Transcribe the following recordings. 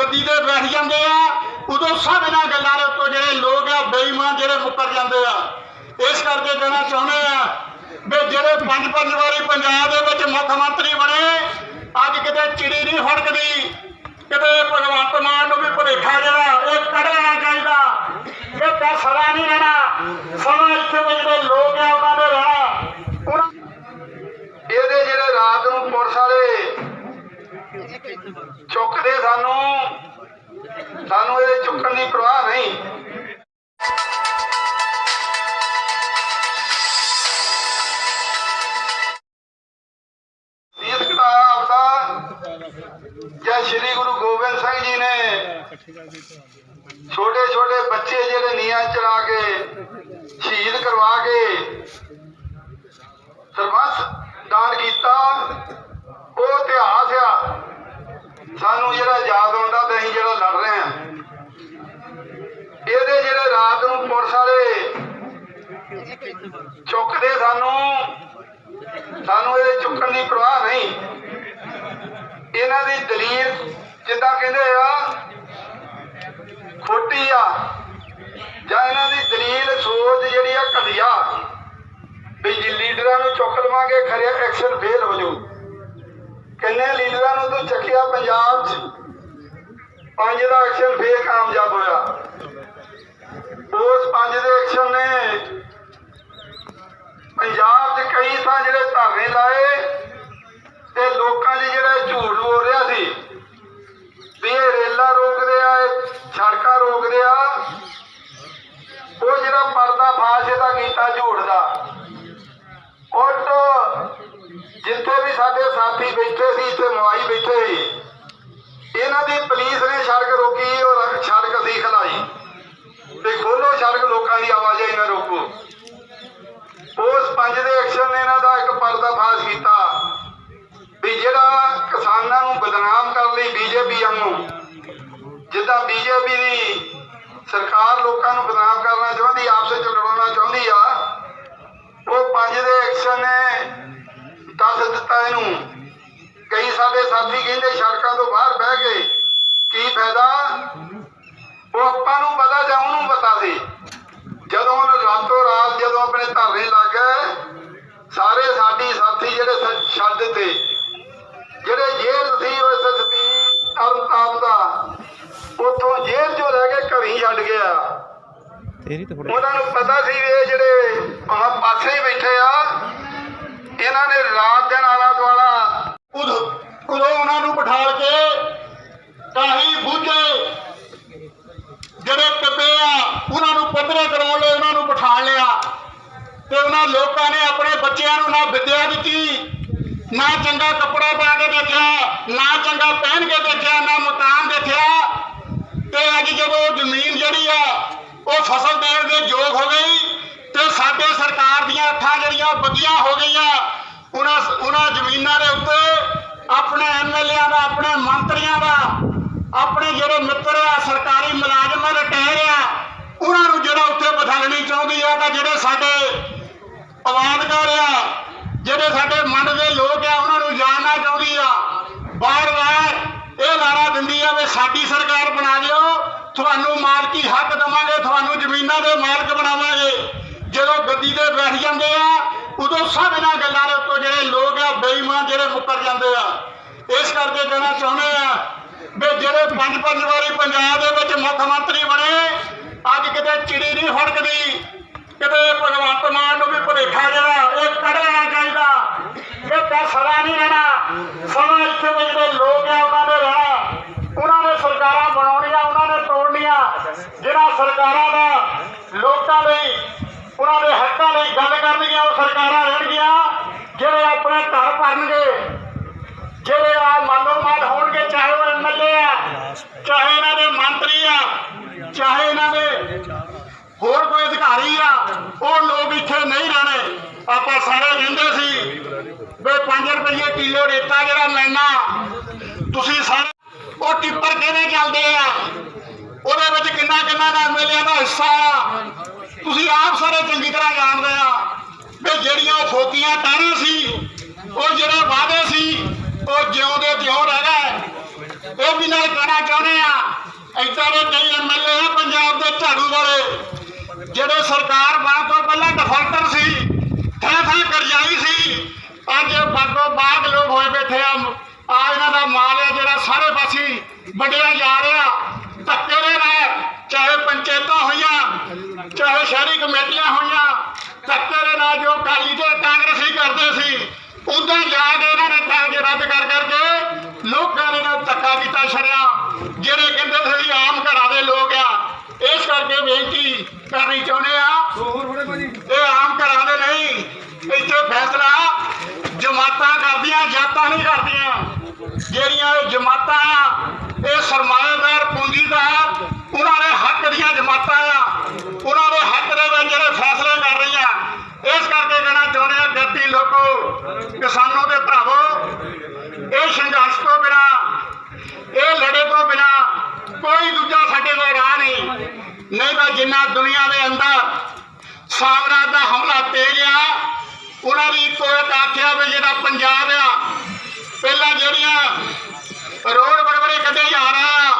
ਗੱਦੀ ਤੇ ਬੈਠ ਜਾਂਦੇ ਆ, ਉਦੋਂ ਸਭ ਇਹਨਾਂ ਗੱਲਾਂ ਦੇ ਉੱਤੋਂ ਜਿਹੜੇ ਲੋਕ ਆ, ਬੇਈਮਾਨ ਜਿਹੜੇ ਮੁੱਕਰ ਜਾਂਦੇ ਆ। ਇਸ ਕਰਕੇ ਕਹਿਣਾ ਚਾਹੁੰਦੇ ਆ ਵੀ ਜਿਹੜੇ ਪੰਜ ਪੰਜ ਵਾਰੀ ਪੰਜਾਬ ਦੇ ਵਿੱਚ ਮੁੱਖ ਮੰਤਰੀ ਬਣੇ, ਅੱਜ ਕਿਤੇ ਚਿੜੀ ਨਹੀਂ ਫੜਕਦੀ, ਕਿਤੇ ਭਗਵੰਤ ਮਾਨ ਨੂੰ ਵੀ ਭੁਲੇਖਾ ਜਿਹੜਾ, ਇਹ ਕੱਢ ਲੈਣਾ ਚਾਹੀਦਾ। ਇਹ ਤਾਂ ਸਦਾ ਨਹੀਂ ਰਹਿਣਾ। ਸਮਾਂ ਇੱਥੇ ਦੇ ਜਿਹੜੇ ਲੋਕ ਆ, ਉਹਨਾਂ ਦੇ ਰਹਿਣਾ ਉਹਨਾਂ ਇਹਦੇ ਜਿਹੜੇ ਰਾਤ ਨੂੰ ਪੁਲਿਸ ਵਾਲੇ ਚੁੱਕਦੇ ਸਾਨੂੰ। ਸਾਨੂੰ ਇਹ ਚੁੱਕਣ ਦੀ ਪਰਵਾਹ ਨਹੀਂ। ਤੀਰਥ ਸ਼੍ਰੀ ਗੁਰੂ ਗੋਬਿੰਦ ਸਿੰਘ ਜੀ ਨੇ ਛੋਟੇ ਛੋਟੇ ਬੱਚੇ ਜਿਹੜੇ ਨੀਆਂ ਚੜਾ ਕੇ, ਸ਼ਹੀਦ ਕਰਵਾ ਕੇ ਸਰਬੰਸ ਦਾਨ ਕੀਤਾ, ਉਹ ਇਤਿਹਾਸ ਸਾਨੂੰ ਜਿਹੜਾ ਯਾਦ ਆਉਂਦਾ ਤੇ ਅਸੀਂ ਜਿਹੜਾ ਲੜ ਰਹੇ ਆ ਇਹਦੇ ਜਿਹੜੇ ਰਾਤ ਨੂੰ ਪੁਲਿਸ ਵਾਲੇ ਚੁੱਕਦੇ ਸਾਨੂੰ ਸਾਨੂੰ ਇਹਦੇ ਚੁੱਕਣ ਦੀ ਪਰਵਾਹ ਨਹੀਂ। ਇਹਨਾਂ ਦੀ ਦਲੀਲ ਜਿੱਦਾਂ ਕਹਿੰਦੇ ਆ, ਖੋਟੀ ਆ, ਜਾਂ ਇਹਨਾਂ ਦੀ ਦਲੀਲ ਸੋਚ ਜਿਹੜੀ ਆ ਘਟੀਆ, ਵੀ ਲੀਡਰਾਂ ਨੂੰ ਚੁੱਕ ਲਵਾਂਗੇ, ਖਰੇ ਐਕਸ਼ਨ ਫੇਲ ਹੋ ਜਾਊ। ਕਿੰਨੇ ਲੀਡਰਾਂ ਨੂੰ ਤੂੰ ਚੱਕਿਆ ਪੰਜਾਬ 'ਚ? ਪੰਜ ਦਾ ਐਕਸ਼ਨ ਫੇਰ ਕਾਮਯਾਬ ਹੋਇਆ। ਉਸ ਪੰਜ ਦੇ ਐਕਸ਼ਨ ਨੇ। ਪੰਜਾਬ 'ਚ ਕਈ ਥਾਂ ਜਿਹੜੇ ਧਰਨੇ ਲਾਏ ਤੇ ਲੋਕਾਂ 'ਚ ਜਿਹੜਾ ਝੂਠ ਬੋਲ ਰਿਹਾ ਸੀ ਵੀ ਇਹ ਰੇਲਾਂ ਰੋਕਦੇ ਆ ਇਹ ਸੜਕਾਂ ਰੋਕਦੇ ਆ ਉਹ ਜਿਹੜਾ ਪਰਦਾ ਫਾਸ਼ ਇਹਦਾ ਕੀਤਾ ਝੂਠ ਦਾ ਉਲਟ ਜਿੱਥੇ ਵੀ ਸਾਡੇ ਸਾਥੀ ਬੈਠੇ ਸੀ ਇੱਥੇ ਮਵਾਈ ਬੈਠੇ ਸੀ। ਇਹਨਾਂ ਦੀ ਪੁਲਿਸ ਨੇ ਸੜਕ ਰੋਕੀ ਔਰ ਸੜਕ ਅਸੀਂ ਖਲਾਈ। ਤੇ ਖੋਲੋ ਸੜਕ, ਲੋਕਾਂ ਦੀ ਆਵਾਜਾਈ ਨਾ ਰੋਕੋ। ਉਸ ਪੰਜ ਦੇ ਐਕਸ਼ਨ ਨੇ ਇਹਨਾਂ ਦਾ ਇੱਕ ਪਰਦਾਫਾਸ਼ ਕੀਤਾ ਵੀ ਜਿਹੜਾ ਕਿਸਾਨਾਂ ਨੂੰ ਬਦਨਾਮ ਕਰਨ ਲਈ ਬੀਜੇਪੀ ਵਾਂਗੂ, ਜਿੱਦਾਂ ਬੀਜੇਪੀ ਦੀ ਸਰਕਾਰ ਲੋਕਾਂ ਨੂੰ ਬਦਨਾਮ ਕਰਨਾ ਚਾਹੁੰਦੀ, ਆਪਸ ਵਿੱਚ ਲੜਾਉਣਾ ਚਾਹੁੰਦੀ ਆ, ਉਹ ਪੰਜ ਦੇ ਐਕਸ਼ਨ ਨੇ ਦੱਸ ਦਿੱਤਾ ਇਹਨੂੰ। ਕਈ ਸਾਡੇ ਸਾਥੀ ਕਹਿੰਦੇ ਸੜਕਾਂ ਤੋਂ ਬਾਹਰ ਬਹਿ ਗਏ। ਕੀ ਫਾਇਦਾ? ਉਹ ਆਪਾਂ ਨੂੰ ਪਤਾ ਜਾਂ ਉਹਨੂੰ ਪਤਾ ਸੀ। ਜਦੋਂ ਰਾਤੋਂ ਰਾਤ ਜਦੋਂ ਆਪਣੇ ਧਰਨੇ ਲੱਗ ਗਏ ਸਾਰੇ ਸਾਡੀ ਸਾਥੀ ਜਿਹੜੇ ਛੱਡ ਦਿੱਤੇ। ਜਿਹੜੇ ਜੇਲ੍ਹ ਸੀ ਉਹ ਐਸਐਸਪੀ ਤਰਨਤਾਰਨ ਦਾ ਉੱਥੋਂ ਜੇਲ੍ਹ ਚੋਂ ਰਹਿ ਕੇ ਘਰੀ ਛੱਡ ਗਿਆ। ਤੇਰੀ ਤਾਂ ਉਹਨਾਂ ਨੂੰ ਪਤਾ ਸੀ ਵੀ ਇਹ ਜਿਹੜੇ ਭਾਵੇਂ ਪਾਸੇ ਹੀ ਬੈਠੇ ਆ ਇਹਨਾਂ ਨੇ ਰਾਤ ਦਿਨ ਆਲਾ ਦੁਆਲਾ ਉਦੋਂ ਉਹਨਾਂ ਨੂੰ ਬਿਠਾਲ ਕੇ ਕਾਹੀ ਬੁੱਝੇ। ਜਿਹੜੇ ਟੱਬੇ ਆ, ਉਹਨਾਂ ਨੂੰ ਪੱਧਰੇ ਕਰਾਉਣ ਲਈ ਉਹਨਾਂ ਨੂੰ ਬਿਠਾ ਲਿਆ। ਤੇ ਉਹਨਾਂ ਲੋਕਾਂ ਨੇ ਆਪਣੇ ਬੱਚਿਆਂ ਨੂੰ ਨਾ ਵਿਦਿਆ ਦਿੱਤੀ, ਨਾ ਚੰਗਾ ਕੱਪੜਾ ਪਾ ਕੇ ਦੇਖਿਆ ਨਾ ਚੰਗਾ ਪਹਿਨ ਕੇ ਦੇਖਿਆ ਨਾ ਮਕਾਨ ਦੇਖਿਆ। ਤੇ ਅੱਜ ਜਦੋਂ ਜ਼ਮੀਨ ਜਿਹੜੀ ਆ, ਉਹ ਫਸਲ ਦੇਣ ਦੇ ਯੋਗ ਹੋ ਗਈ, ਤੇ ਸਾਡੇ ਸਰਕਾਰ ਦੀਆਂ ਅੱਖਾਂ ਜਿਹੜੀਆਂ ਬੱਗੀਆਂ ਹੋ ਗਈਆਂ ਉਹਨਾਂ ਉਹਨਾਂ ਜ਼ਮੀਨਾਂ ਦੇ ਉੱਤੇ ਆਪਣੇ ਐਮਐਲਏਆਂ ਦਾ, ਆਪਣੇ ਮੰਤਰੀਆਂ ਦਾ, ਆਪਣੇ ਜਿਹੜੇ ਮਿੱਤਰ ਆ, ਸਰਕਾਰੀ ਮੁਲਾਜ਼ਮਾਂ ਦੇ ਆ, ਉਹਨਾਂ ਨੂੰ ਜਿਹੜਾ ਉੱਥੇ ਬਦਲਣੀ ਚਾਹੁੰਦੀ ਆ, ਤਾਂ ਜਿਹੜੇ ਸਾਡੇ ਆਵਾਜ਼ਕਾਰ ਆ, ਜਿਹੜੇ ਸਾਡੇ ਮਨ ਦੇ ਲੋਕ ਆ, ਉਹਨਾਂ ਨੂੰ ਜਾਣਨਾ ਚਾਹੁੰਦੀ ਆ। ਬਾਰ-ਬਾਰ ਇਹ ਲਾਰਾ ਦਿੰਦੀ ਆ ਵੀ ਸਾਡੀ ਸਰਕਾਰ ਬਣਾ ਦਿਓ, ਤੁਹਾਨੂੰ ਮਾਲਕੀ ਹੱਕ ਦੇਵਾਂਗੇ, ਤੁਹਾਨੂੰ ਜ਼ਮੀਨਾਂ ਦੇ ਮਾਲਕ ਬਣਾਵਾਂਗੇ। ਜਦੋਂ ਗੱਦੀ ਤੇ ਬੈਠ ਜਾਂਦੇ ਆ ਉਦੋਂ ਸਭ ਇਹਨਾਂ ਗੱਲਾਂ ਦੇ ਉੱਤੋਂ ਜਿਹੜੇ ਲੋਕ ਆ, ਬੇਈਮਾਨ ਜਿਹੜੇ ਮੁੱਕਰ ਜਾਂਦੇ ਆ, ਇਸ ਕਰਕੇ ਕਹਿਣਾ ਚਾਹੁੰਦੇ ਆ ਵੀ ਜਿਹੜੇ ਪੰਜ ਪੰਜ ਵਾਰੀ ਪੰਜਾਬ ਦੇ ਵਿੱਚ ਮੁੱਖ ਮੰਤਰੀ ਬਣੇ, ਅੱਜ ਕਿਤੇ ਚਿੜੀ ਨਹੀਂ ਫੜਕਦੀ ਕਿਤੇ ਭਗਵੰਤ ਮਾਨ ਨੂੰ ਵੀ ਭੁਲੇਖਾ ਜਿਹੜਾ, ਇਹ ਕੱਢ ਲੈਣਾ ਚਾਹੀਦਾ। ਇਹ ਤਾਂ ਸਦਾ ਨਹੀਂ ਰਹਿਣਾ। ਸਮਾਂ ਇੱਥੇ ਦੇ ਜਿਹੜੇ ਲੋਕ ਆ, ਉਹਨਾਂ ਨੇ ਰਹਿਣਾ। ਉਹਨਾਂ ਨੇ ਸਰਕਾਰਾਂ ਬਣਾਉਣੀਆਂ, ਉਹਨਾਂ ਨੇ ਤੋੜਨੀਆਂ। ਜਿਹੜਾ ਸਰਕਾਰਾਂ ਦਾ ਲੋਕਾਂ ਲਈ ਉਹਨਾਂ ਦੇ ਹੱਕਾਂ ਲਈ ਗੱਲ ਕਰਨਗੀਆਂ ਉਹ ਸਰਕਾਰਾਂ ਰਹਿਣਗੀਆਂ, ਜਿਹੜੇ ਆਪਣੇ ਘਰ ਭਰਨਗੇ, ਜਿਹੜੇ ਆ ਮਾਲੋ ਮਾਲ ਹੋਣਗੇ, ਚਾਹੇ ਉਹ ਐਮਐਲਏ ਆ, ਚਾਹੇ ਇਹਨਾਂ ਦੇ ਮੰਤਰੀ ਆ, ਚਾਹੇ ਇਹਨਾਂ ਦੇ ਹੋਰ ਕੋਈ ਅਧਿਕਾਰੀ ਆ, ਉਹ ਲੋਕ ਇੱਥੇ ਨਹੀਂ ਰਹਿਣੇ। ਆਪਾਂ ਸਾਰੇ ਕਹਿੰਦੇ ਸੀ ਵੀ 5 ਰੁਪਏ ਕਿਲੋ ਰੇਤਾ ਜਿਹੜਾ ਲੈਣਾ, ਤੁਸੀਂ ਸਾਰੇ ਉਹ ਟਿੱਪਰ ਕਿਹਦੇ ਚੱਲਦੇ ਆ? ਉਹਦੇ ਵਿੱਚ ਕਿੰਨਾ ਕਿੰਨਾ ਦਾ ਐਮਐਲਏ ਦਾ ਹਿੱਸਾ ਆ? ਤੁਸੀਂ ਆਪ ਸਾਰੇ ਚੰਗੀ ਤਰ੍ਹਾਂ ਜਾਣਦੇ ਆ। ਜਿਹੜੀਆਂ ਫੋਕੀਆਂ ਟਾਰਾਂ ਸੀ, ਉਹ ਜਿਹੜੇ ਵਾਅਦੇ ਸੀ, ਉਹ ਜਿਉਂ ਤਿਉਂ ਰਹਿ ਗਏ ਇਹ ਵੀ ਨਾਲ ਕਹਿਣਾ ਚਾਹੁੰਦੇ ਆ ਏਦਾਂ ਦੇ ਕਈ ਐਮਐਲਏ ਆ ਪੰਜਾਬ ਦੇ ਝਾੜੂ ਵਾਲੇ, ਜਿਹੜੇ ਸਰਕਾਰ ਬਣ ਤੋਂ ਪਹਿਲਾਂ ਡਿਫਾਲਟਰ ਸੀ, ਥਾਂ ਥਾਂ ਕਰਜ਼ਾਈ ਸੀ, ਅੱਜ ਬਾਗੋ ਬਾਗ ਲੋਕ ਹੋਏ ਬੈਠੇ ਆ ਆ ਇਹਨਾਂ ਦਾ ਮਾਲ ਹੈ ਜਿਹੜਾ ਸਾਰੇ ਪਾਸੇ ਵੰਡਿਆ ਜਾ ਰਿਹਾ, ਧੱਕੇ ਦੇ ਨਾਲ ਚਾਹੇ ਪੰਚਾਇਤਾਂ ਹੋਈਆਂ ਚਾਹੇ ਸ਼ਹਿਰੀ ਕਮੇਟੀਆਂ ਹੋਈਆਂ ਧੱਕੇ ਦੇ ਨਾਲ ਜੋ ਕਾਲੀ ਤੇ ਕਾਂਗਰਸੀ ਕਰਦੇ ਸੀ ਉਦਾਂ ਜਾ ਕੇ ਇਹਨਾਂ ਨੇ ਕਾਗਜ਼ ਕਰ ਕਰਕੇ ਲੋਕਾਂ ਨੇ ਨਾਲ ਧੱਕਾ ਕੀਤਾ, ਛੜਿਆ। ਜਿਹੜੇ ਕਹਿੰਦੇ ਸੀ ਆਮ ਘਰਾਂ ਦੇ ਲੋਕ ਆ, ਇਸ ਕਰਕੇ ਬੇਨਤੀ ਕਰਨੀ ਚਾਹੁੰਦੇ ਆ। ਇਹ ਆਮ ਘਰਾਂ ਦੇ ਨਹੀਂ, ਇੱਥੇ ਫੈਸਲਾ ਜਮਾਤਾਂ ਕਰਦੀਆਂ, ਜਾਤਾਂ ਨਹੀਂ ਕਰਦੀਆਂ। ਜਿਹੜੀਆਂ ਇਹ ਜਮਾਤਾਂ ਆ, ਇਹ ਸਰਮਾਏਦਾਰ, ਪੂੰਜੀਦਾਰ, ਉਹਨਾਂ ਦੇ ਹੱਕ ਦੀਆਂ ਜਮਾਤਾਂ ਆ। ਉਹਨਾਂ ਦੇ ਹੱਕ ਦੇ ਵਿੱਚ ਜਿਹੜੇ ਫੈਸਲੇ ਕਰ ਰਹੀਆਂ। ਇਸ ਕਰਕੇ ਕਹਿਣਾ ਚਾਹੁੰਦੇ ਆ ਗੱਤੀ ਲੋਕੋ। ਕਿਸਾਨਾਂ ਦੇ ਭਰਾਵੋ ਇਹ ਸੰਘਰਸ਼ ਤੋਂ ਬਿਨਾ ਇਹ ਲੜੇ ਤੋਂ ਬਿਨਾ ਕੋਈ ਦੂਜਾ ਸਾਡੇ ਕੋਲ ਰਾਹ ਨਹੀਂ ਨਹੀਂ ਤਾਂ ਜਿੰਨਾ ਦੁਨੀਆ ਦੇ ਅੰਦਰ ਸਾਮਰਾਜ ਦਾ ਹਮਲਾ ਤੇਜ਼ ਆ, ਉਹਨਾਂ ਦੀ ਇੱਕੋ ਆਖਿਆ ਵੀ ਜਿਹੜਾ ਪੰਜਾਬ ਆ, ਪਹਿਲਾਂ ਜਿਹੜੀਆਂ ਰੋਡ ਬੜੇ ਕੱਢੇ ਜਾ ਰਹੇ ਆ,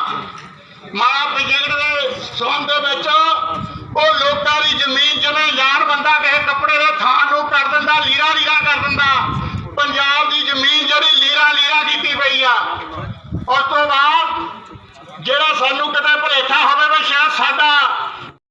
ਮਾਂ ਦੇ ਸੌਣ ਦੇ ਵਿੱਚ, ਉਹ ਲੋਕਾਂ ਦੀ ਜ਼ਮੀਨ ਜਿਵੇਂ ਯਾਰ ਬੰਦਾ ਕਿਸੇ ਕੱਪੜੇ ਦੇ ਥਾਂ ਨੂੰ ਕਰ ਦਿੰਦਾ ਲੀਰਾ ਲੀਰਾ ਕਰ ਦਿੰਦਾ, ਪੰਜਾਬ ਦੀ ਜ਼ਮੀਨ ਜਿਹੜੀ ਲੀਰਾ ਲੀਰਾ ਕੀਤੀ ਪਈ ਆ। ਉਸ ਤੋਂ ਬਾਅਦ ਜਿਹੜਾ ਸਾਨੂੰ ਕਿਤੇ ਭੁਲੇਖਾ ਹੋਵੇ ਵੀ ਸ਼ਾਇਦ ਸਾਡਾ